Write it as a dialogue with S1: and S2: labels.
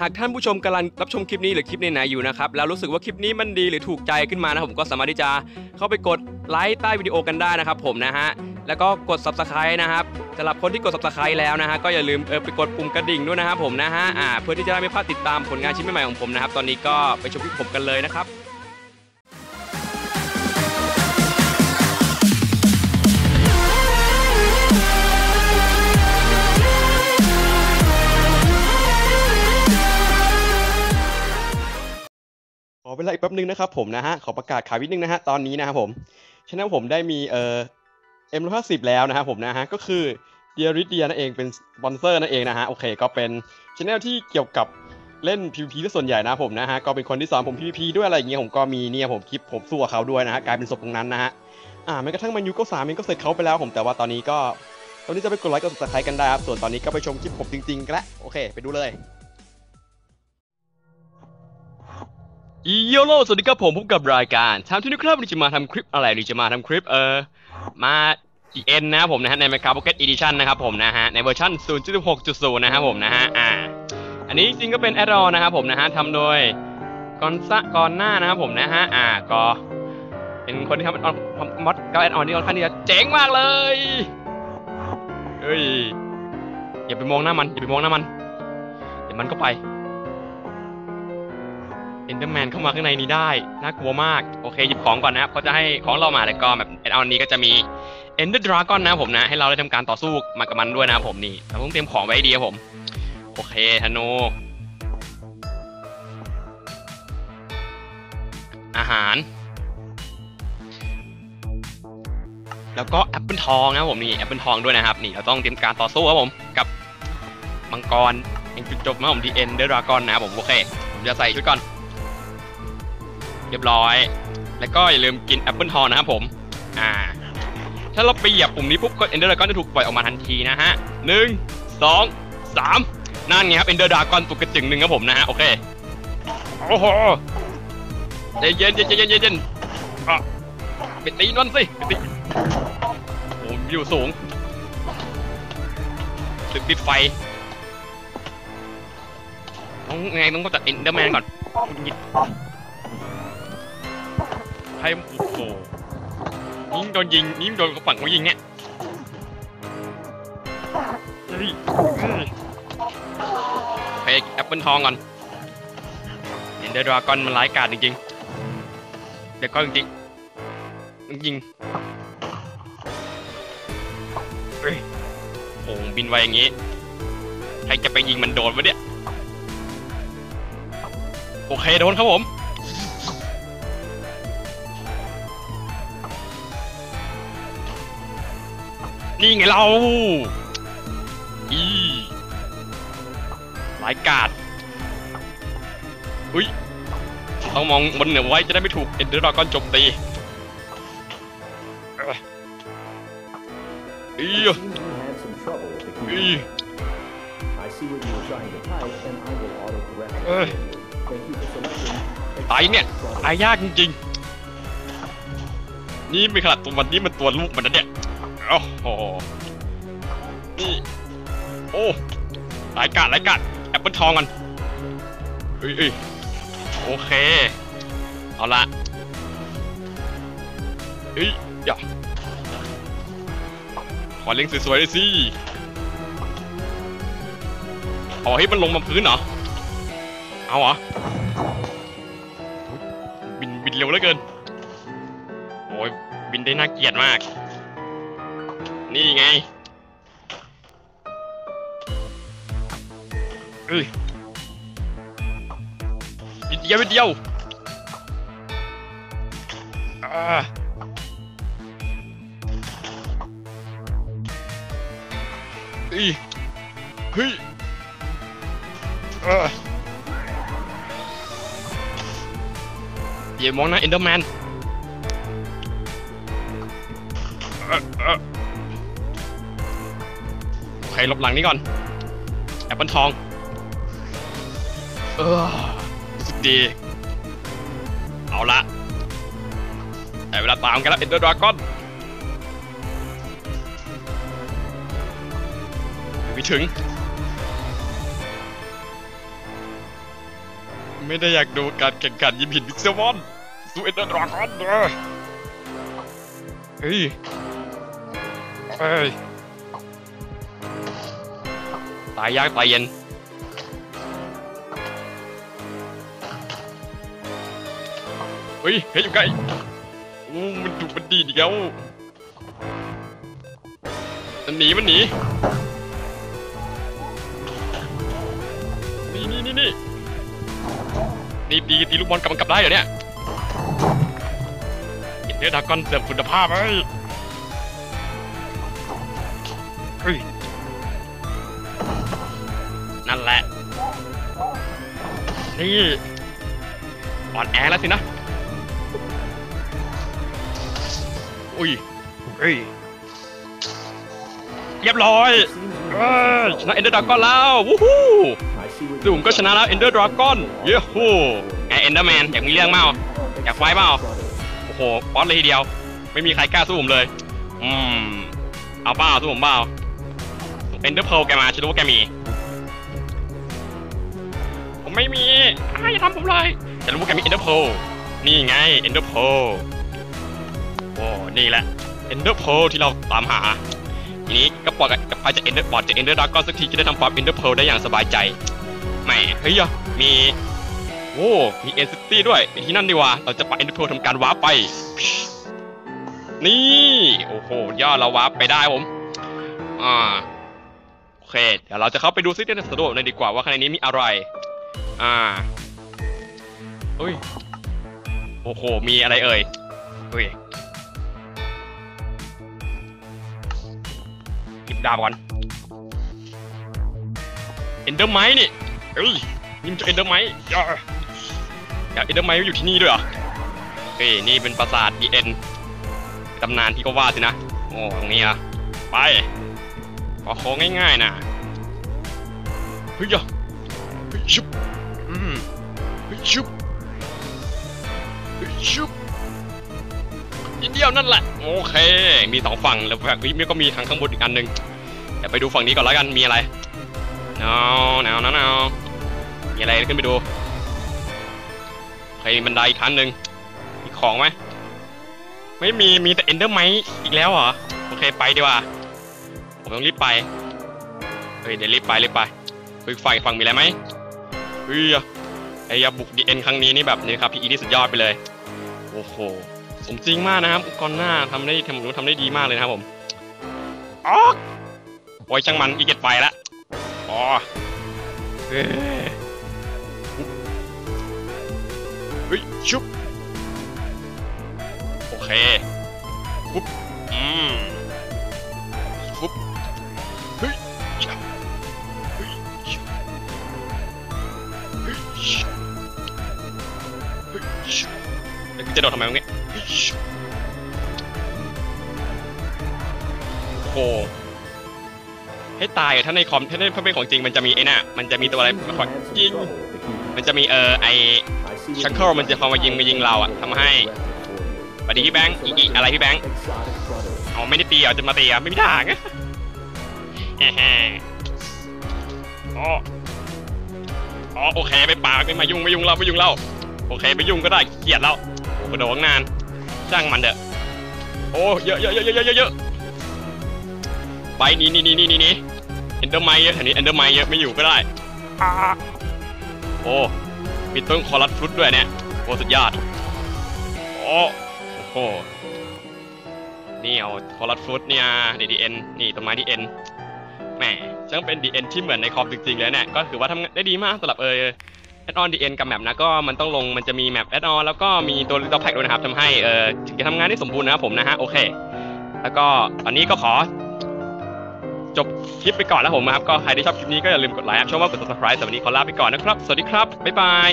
S1: หากท่านผู้ชมกำลังรับชมคลิปนี้หรือคลิปไหนๆอยู่นะครับแล้วรู้สึกว่าคลิปนี้มันดีหรือถูกใจขึ้นมานะผมก็สามารถที่จะเข้าไปกดไลค์ใต้วิดีโอกันได้นะครับผมนะฮะแล้วก็กด subscribe นะครับสำหรับคนที่กด subscribe แล้วนะฮะก็อย่าลืมเออไปกดปุ่มกระดิ่งด้วยนะครับผมนะฮะอ่าเพื่อที่จะได้ไม่พลาดติดตามผลงานชิ้นใหม่ๆของผมนะครับตอนนี้ก็ไปชมคลิปผมกันเลยนะครับ เวลาอีกแป๊บนึงนะครับผมนะฮะขอประกาศขายวิดนึงนะฮะตอนนี้นะครับผมชแนลผมได้มีเอ่อเอ็มร้อยห้าสิบแล้วนะครับผมนะฮะก็คือเดียริเดียนั่นเองเป็นสปอนเซอร์นั่นเองนะฮะโอเคก็เป็นชแนลที่เกี่ยวกับเล่น PVP ส่วนใหญ่นะผมนะฮะก็เป็นคนที่สอนผม PVP ด้วยอะไรอย่างเงี้ยผมก็มีเนี่ยผมคลิปผมสู้กับเขาด้วยนะฮะกลายเป็นศพตรงนั้นนะฮะอ่าแม้กระทั่งมันยูก็สามเองก็เสร็จเขาไปแล้วผมแต่ว่าตอนนี้ก็ตอนนี้จะไปกดไลค์กด subscribe กันได้ครับส่วนตอนนี้ก็ไปชมคลิปผมจริงๆกันล้วโอเค ไปดูเลย อีโยโลสวัสดีครับผมพบกับรายการทำที่นี่ครับวันนี้จะมาทำคลิปอะไรดีจะมาทำคลิปเออมา GN นะครับผมนะฮะใน Minecraft Pocket Edition นะครับผมนะฮะในเวอร์ชัน0.6.0 นะครับผมนะฮะอ่าอันนี้จริงก็เป็นแอดออนนะครับผมนะฮะทำโดยกอนซะกอนหน้านะครับผมนะฮะอ่าก็เป็นคนที่ทำออนมอดก็แอดออนที่ค่อนข้างที่จะเจ๋งมากเลยเฮ้ยอย่าไปมองหน้ามันอย่าไปมองหน้ามันเดี๋ยวมันก็ไป เอนเดอร์แมนเข้ามาข้างในนี้ได้ น่ากลัวมาก โอเคหยิบของก่อนนะครับเขาจะให้ของเรามาแล้วก็แบบเอาอันนี้ก็จะมีเอนเดอร์ดราก้อนนะผมนะ ให้เราได้ทำการต่อสู้มากับมันด้วยนะผมนี่เราต้องเตรียมของไว้ให้ดีครับผม โอเคธนูอาหาร แล้วก็แอปเปิลทองนะผมนี่แอปเปิลทองด้วยนะครับนี่เราต้องเตรียมการต่อสู้ครับผมกับมังกรเองจุดจบนะผมดีเอนเดอร์ดราก้อนนะครับผมโอเคผมจะใส่ชุดก่อน เรียบร้อย แล้วก็อย่าลืมกินแอปเปิลทองนะครับผม อ่า ถ้าเราไปเหยียบปุ่มนี้ปุ๊บก็เอนเดอร์ดากอนจะถูกปล่อยออกมาทันทีนะฮะหนึ่งสองสามนั่นไงครับเอนเดอร์ดากอนตุกกระจึงหนึ่งครับผมนะฮะ โอเค โอ้โหใจเย็นเย็นเย็นเย็นเย็นอะไปตีนั่นสิไปตีโอ้อยู่สูงตึกปิดไฟต้องไงต้องจัดเอนเดอร์แมนก่อน ให้โอ้โหยิงโดนยิงยิงโดนฝั่งเขายิงเนี่ยเฮ้ยเฮ้ยแอปเปิลทองก่อนเห็นเดอร์ดราก้อนมันร้ายกาจจริงๆเดี๋ยวก็จริงๆยิงเฮ้ยโอ้โหบินไวอย่างงี้ใครจะไปยิงมันโดนวะเนี่ยโอเคโดนครับผม นี่ไงเราอีหลายกาดอุ้ยต้องมองบนเหนือไว้จะได้ไม่ถูกเอ็นเดอร์ดราก้อนจมตีอีอีตายเนี่ยตายยากจริงๆ นี่ไม่ขนาดตัววันนี้มันตัวลูกมันนะเนี่ย โอ้โหนี่โอ้หลายกาดหลายกาดแอปเปิลทองกันเอ้ยเอ้ยโอเค เอาละเฮ้ยอย่าขอเล็งสวยๆเลยสิอ๋อให้มันลงมาพื้นเหรอ เอาเหรอ บินบินเร็วเหลือเกิน โอ้ยบินได้น่าเกลียดมาก นี่ไงเอ้ยนิดเดียวนิดเดียวอ่าเอ้ยเฮ้ยอ่าอย่ามองนะเอนเดอร์แมน โอเคหลบหลังนี้ก่อนแอปเปิลทองเออรู้สึกดี เอาละแต่เวลาตามกันแล้วเอนเดอร์ดราก้อนไม่ถึง ไม่ได้อยากดูการแข่งขันยิมหินพิกเซลมอนสู้เอ็นเดอร์ดราก้อนเด้อเฮ้ยเฮ้ย ตายยากตายเย็นเฮ้ยเฮ้ยอยู่ใกลโอ้มันดุมันดีดอีกแล้วมันหนีมันหนีนี่นี่นี่นี่นี่ตีตีลูกบอลกลับมันกลับได้เหรอเนี่ยเห็นเนื้อดากอนเสื่อมคุณภาพเฮ้ยเฮ้ย นี่อ่อนแอแล้วสินะ อุ้ยเฮ้ยเรียบร้อยเอ้ยชนะเอนเดอร์ดราก้อนแล้ว วู้ฮู้
S2: I see what
S1: ซึ่งผมก็ชนะแล้วเอนเดอร์ดราก้อนเย้ฮู้ไอเอนเดอร์แมนอยากมีเรื่องเมาอยากไฟเปล่าโอ้โหป๊อตเลยทีเดียว ไม่มีใครกล้าสู้ผมเลย อืม เอาเปล่าสู้ผมเปล่าเอนเดอร์เพลแกมาฉันรู้ว่าแกมี ไม่มีอาอย่าทำผมเลยฉันรู้ว่าแกมีเอนเดอร์เพลนี่ไงเอนเดอร์เพลโอ้นี่แหละเอนเดอร์เพลที่เราตามหาทีนี้ก็ปลอดกับไฟจากเอนเดอร์ปลอดจากเอนเดอร์ดากอนสักทีจะได้ทำฟาร์มเอนเดอร์เพลได้อย่างสบายใจแหมเฮ้ยมีโอ้มีเอนซิตี้ด้วยไปที่นั่นดีกว่าเราจะไปเอ็นเดอร์โพทำการวาร์ปไป นี่โอ้โหยอดเราวาร์ปไปได้ผมอ่าโอเคเดี๋ยวเราจะเข้าไปดูซิที่สะดวกเลยดีกว่าว่าข้างในนี้มีอะไร อ่าเฮ้ย โอ้โห มีอะไรเอ่ยเฮ้ยหยิบดาบก่อนเอนเดอร์ไมนี่เฮ้ยนี่มันจะเอนเดอร์ไมท์อย่าอยาเอนเดอร์ไมท์อยู่ที่นี่ด้วยเหรอเฮ้ยนี่เป็นปราสาท DN ตำนานที่ก็ว่าสินะ โอ้ตรงนี้อะไปขอของง่ายๆนะเฮ้ยเฮ้ยชุบ ชุบเฮ้ยชุบนิดเดียวนั่นแหละโอเค มีสองฝั่งแล้วแบบนี้ก็มีทางข้างบนอีกอันหนึ่งเดี๋ยวไปดูฝั่งนี้ก่อนแล้วกันมีอะไร no no no no มีอะไรขึ้นไปดูใครมีบันไดอีกขั้นหนึ่งมีของไหมไม่มีมีแต่เอนเดอร์ไมอีกแล้วเหรอโอเคไปดีกว่า ผมต้องรีบไปเฮ้ยเดี๋ยวรีบไปรีบไปเฮ้ยฝั่งฝั่งมีอะไรไหมเฮ้ย ไอ้ยาบุกดีเอ็นครั้งนี้นี่แบบนี่ครับพี่อีนี่สุดยอดไปเลย โอ้โห สมจริงมากนะครับก่อนหน้าทำได้ทำรู้ทำได้ดีมากเลยนะครับผมอ๋อโอ้ยช่างมันอีเกตไปละอ๋อเฮ้ยฮ้ยชุบโอเคปุ๊บอืมปุ๊บเฮ้ยเฮ้ยชับเฮ้ย จะโดดทำไมวะเนี่ยโอ้ให้ตายอะถ้าในคอมถ้าในถ้าเป็นของจริงมันจะมีไอ้น่ะมันจะมีตัวอะไรมาคอยยิงมันจะมีเออไอชักเคิลมันจะคอยมายิงมายิงเราอะทำให้สวัสดีพี่แบงค์อีอีอะไรพี่แบงค์อ๋อไม่ได้ตีเหรอจะมาตีเหรอไม่มีทางอะแฮ่ๆอ๋ออ๋อโอเคไปปากไม่มายุ่งไม่ยุ่งเราไม่ยุ่งเรา โอเคไม่ยุ่งก็ได้เกลียดแล้วโอ้กระโดดตั้งนานช่างมันเถอะโอ้เยอะเยอะเยอะเยอะเยอะเยอะไปนี่นี่นี่นี่นี่เอนเดอร์ไมเยอะแถวนี้เอนเดอร์ไมเยอะไม่อยู่ก็ได้โอ้มีต้นคอรัสฟรุตด้วยเนี่ยโอ้สุดยอดโอ้โหนี่เอาคอรัสฟรุตเนี่ยดีดีเอ็นนี่ต้นไม้ดีเอ็นแหมช่างเป็นดีเอ็นที่เหมือนในคอมจริงๆเลยเนี่ยก็ถือว่าทำได้ดีมากสำหรับเออ แอดออนดีเอ็นกับแมปนะก็มันต้องลงมันจะมีแมปแอดออนแล้วก็มีตัวลิตแพ็กด้วยนะครับทำให้เออถึงจะทำงานได้สมบูรณ์นะครับผมนะฮะโอเค แล้วก็ตอนนี้ก็ขอ จบคลิปไปก่อนแล้วผมนะครับ ก็ใครที่ชอบคลิปนี้ก็อย่าลืมกดไลค์ครับชอบว่ากด subscribe สำหรับวันนี้ขอลาไปก่อนนะครับ สวัสดีครับ บ๊ายบาย